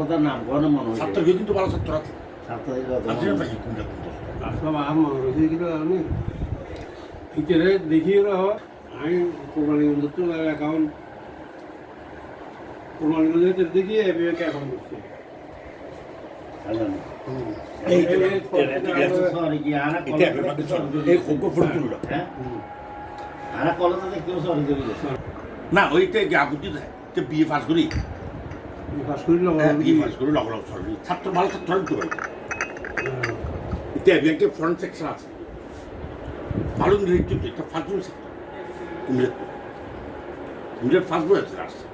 কথা নাম কোনো মনে হয় কিন্তু ভালো ছাত্র আছে মনে হয়। আমি ইতিরে দেখি রহ আমি কোরবানিগঞ্জ তো অ্যাকাউন্ট কোরবানিগঞ্জ দেখি এবিএ অ্যাকাউন্ট করছি। আল্লাহ না। এই এই- এই- Sorry, কি আনা এটা কলেজে ব্যাপারটা দেখতে চল। sorry এই করে খোকো ফটো তুললো। হ্যাঁ? আনা কলেজে দেখতে sorry করে দিয়েছে। না ওইটা কি আগুতি দেয় তো বিয়ে পাস করি হ্যাঁ বিয়ে পাস করি লগ লগ সরি ছাত্র ভালো ছাত্র তো এটা ব্যাংকে ফ্রন্ট সেকশন আছে ভালো নৃত্য এটা ফার্স্ট ছাত্র নৃত্য নৃত্য ফার্স্ট বই আছে আসছে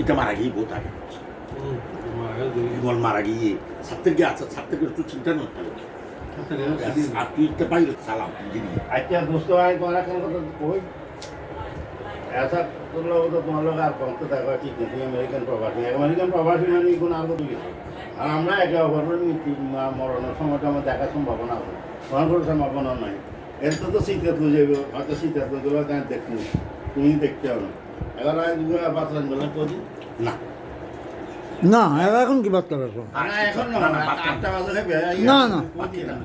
এটা মারা গিয়ে বহুত আগে বিমল মারা গিয়ে ছাত্রের গিয়ে আছে ছাত্রকে একটু চিন্তা করতে হবে আর তুই তো পাই সালাম যিনি আচ্ছা, দোস্ত ভাই, তোমার এখন কথা কই? ऐसा तुम लोग तो तुम लोग আর কমতে থাকো ঠিক নেই আমেরিকান প্রবাসী আমেরিকান প্রবাসী মানে কোনো আর কত কিছু আর আমরা একে অপরের মৃত্যু মা- মরণের সময়টা আমার দেখার সম্ভাবনা আছে মরণ করার সম্ভাবনা নাই এর তো তো শীতে তুলে যাবে হয়তো শীতে তুলে দেবে তাই দেখতে তুমি দেখতে হবে। এবার আমি বাতলান বলে করি না না। এরা এখন কি বার্তা রাখো এখন না না, না